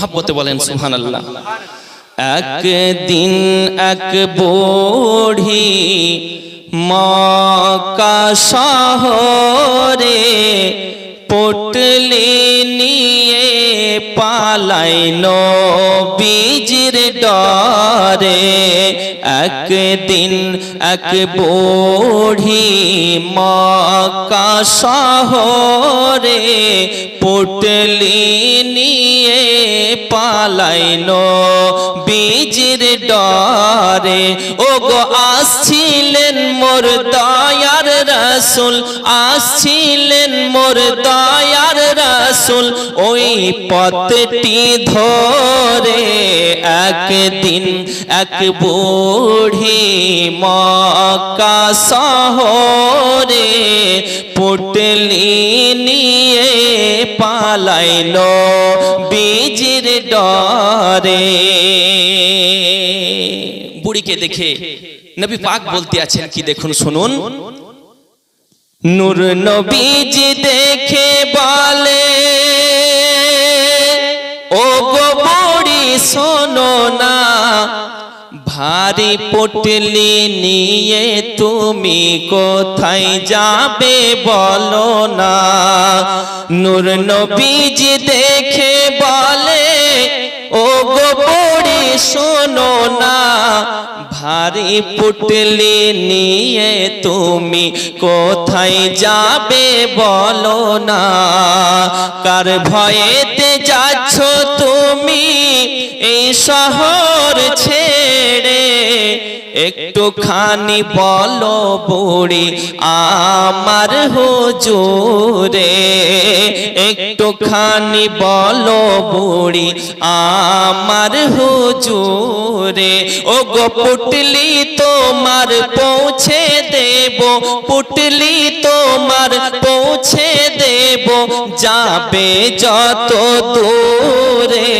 মহাব্বতে বলেন সুহান আল্লাহ একদিন এক বড়ি মকা শহরে পটলি নিয়ে পালাইল বীজির ডরে, একদিন এক বুড়ি মকা শহরে পটলি নিয়ে পালাইল বীজির ডরে। ও গো আসছিলেন মোর দয়ার রসুল, আসছিলেন মোর দয়ার রসুল। ওই পথটি ধরে একদিন এক বুড়ি মকা শহরে পটলি নিয়ে পালাইল বীজির ডরে। বুড়িকে দেখে নবী পাক বলতে আছেন কি দেখুন, শুনুন। নূর নবীজি দেখে বলে, ও গো বুড়ি, শোনো না, ভারী পটলি নিয়ে তুমি কোথায় যাবে বলো না। নূর নবীজি দেখে বলে, ও গো বুড়ি, শোনো ভারী পুটলি নিয়ে তুমি কোথায় যাবে বলো না? কার ভয়েতে যাচ্ছ তুমি এই শহর ছেড়ে একটুখানি বলো বুড়ি আমার হুজুরে, একটুখানি বলো বুড়ি আমার হুজুরে ও গো পুটলি তোমার পৌঁছে দেব, পুটলি তোমার পৌঁছে দেব যাবে যত দূরে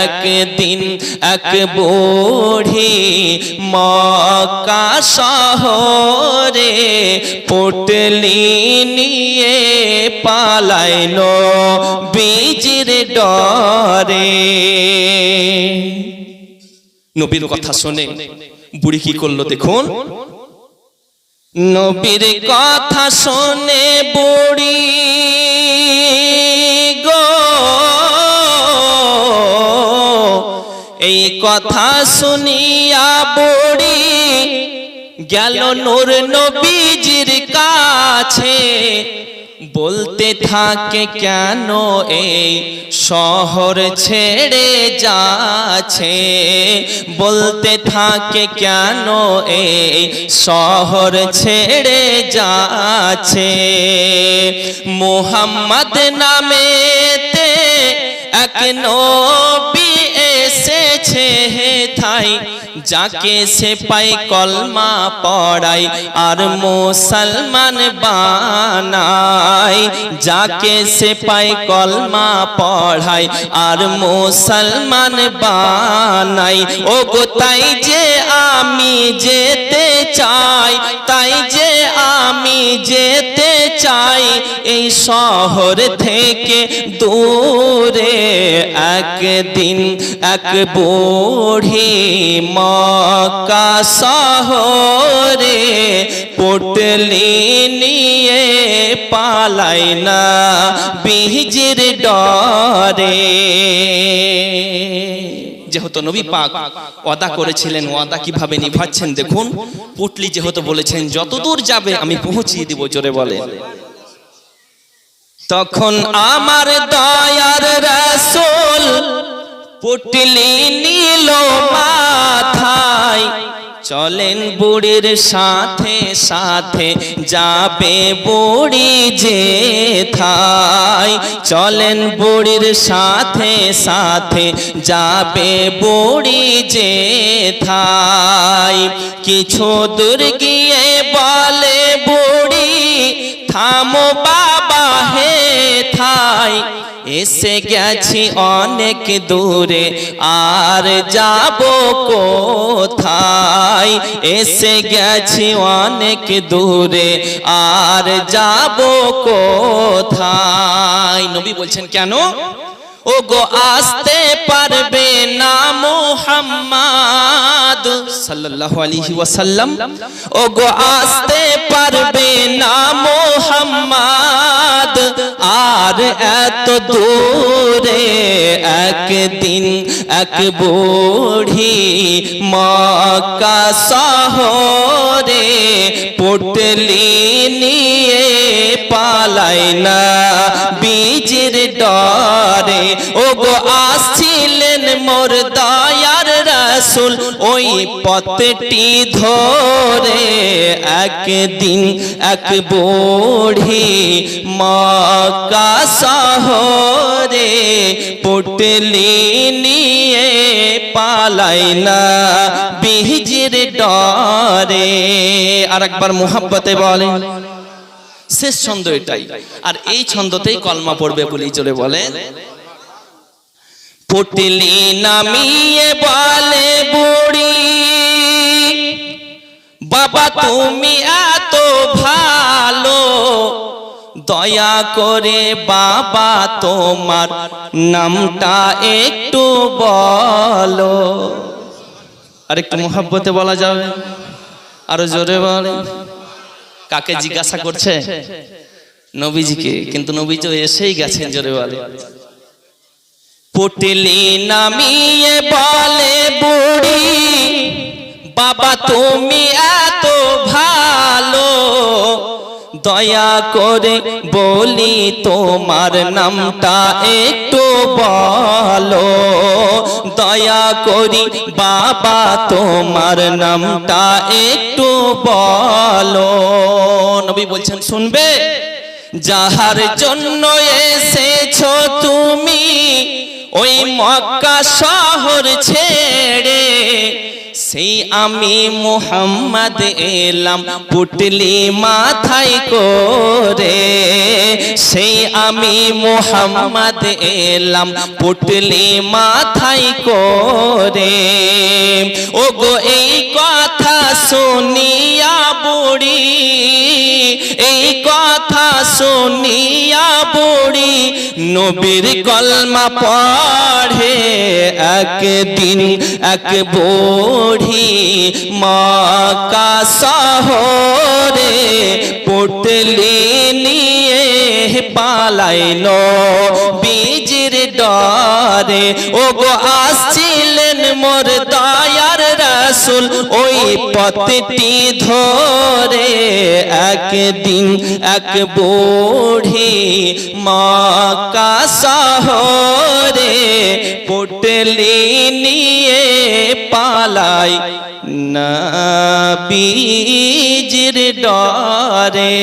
একদিন এক বুড়ি মকা শহরে পুটলি নিয়ে পালাইল বীজির ডরে। নবীর কথা শুনে বুড়ি কি করল দেখুন? নবীর কথা শুনে বুড়ি এই কথা শুনিয়া বুড়ি গেল নূর নবীজির কাছে। বলতে থাকে, কেন এই শহর ছেড়ে যাচ্ছে? বলতে থাকে, কেন এই শহর ছেড়ে যাচ্ছে? মোহাম্মদ নামেতে এক নবী এসেছে হে থাই, যাকে সে পাই কলমা পড়াই আর মুসলমান বানাই, যাকে সে পাই কলমা পড়াই আর মুসলমান বানাই। ও গোতাই যে আমি যেতে শহর থেকে দূরে একদিন এক বুড়ি মকা শহরে পটলি নিয়ে পালাই না বীজির ডরে। যেহেতু নবী পাক ওয়াদা করেছিলেন, ওয়াদা কীভাবে নিভাচ্ছেন দেখুন। পুটলি যেহেতু বলেছেন, যতদূর যাবে আমি পৌঁছিয়ে দিব জোরে বলে তখন আমার দয়ার রসুল পুটলি নিল মাথায়। চলেন বুড়ির সাথে সাথে যাবে বুড়ি যে থাই চলেন বুড়ির সাথে সাথে যাবে বুড়ি যে থাই কিছু দূর গিয়ে বলে, বুড়ি, থামো বাবা হে থাই এসে গেছি অনেক দূরে, আর যাব কোথায়? এসে গেছি অনেক দূরে, আর যাব কোথায়? নবী বলছেন, কেন? ও গো আসতে পারবে না মোহাম্মদ সাল্লাল্লাহু আলাইহি ওয়াসাল্লাম। ও গো আসতে পারবে না মোহাম্মদ আর এত দূরে একদিন এক বুড়ি মাকা শহরে পটলি নিয়ে পালাই না। বীজের ডরে ও গো আসছিলেন মোর রাসুল ওই পথটি ধরে একদিন এক বুড়ি শহরে পটলি নিয়ে পালাই না বীজের ডরে। আর একবার মোহাব্বতে বলে শেষ ছন্দ এটাই। আর এই ছন্দতেই কলমা পড়বে বলেই চলে বলে পটলি নামিয়ে বলে বুড়ি। বাবা তুমি এত ভালো। দয়া করে বাবা তোমার নামটা একটু বলো। আর একটু মোহাব্বতে বলা যাবে? আরও জোরে বলে। কাকে জিজ্ঞাসা করছে? নবীজিকে। কিন্তু নবী তো এসেই গেছেন জোরে বলে। পটলি নামিয়ে বলে, বুড়ি, বাবা তুমি এত ভালো। দয়া করে বলি তোমার নামটা একটু বলো। দয়া করি বাবা তোমার নামটা একটু বলো। নবী বলছেন, শুনবে? যাহার জন্য এসেছ তুমি ওই মক্কা শহর ছেড়ে সেই আমি মোহাম্মদ এলাম, পুটলি মাথায় করে। সেই আমি মোহাম্মদ এলাম, পুটলি মাথায় করে। ও গো এই কথা শুনিয়া বুড়ি, এই কথা শুনিয়া বুড়ি নবীর কলমা পড়ে। একদিন এক বুড়ি মাকা শহরে পটলি নিয়ে পালাইল বীজের ডরে। ও গো আসছিলেন মোর দয়ার রাসুল ওই পথটি ধরে একদিন এক বুড়ি মাকা শহরে পটলি নিয়ে পালাই। না বীজের ডরে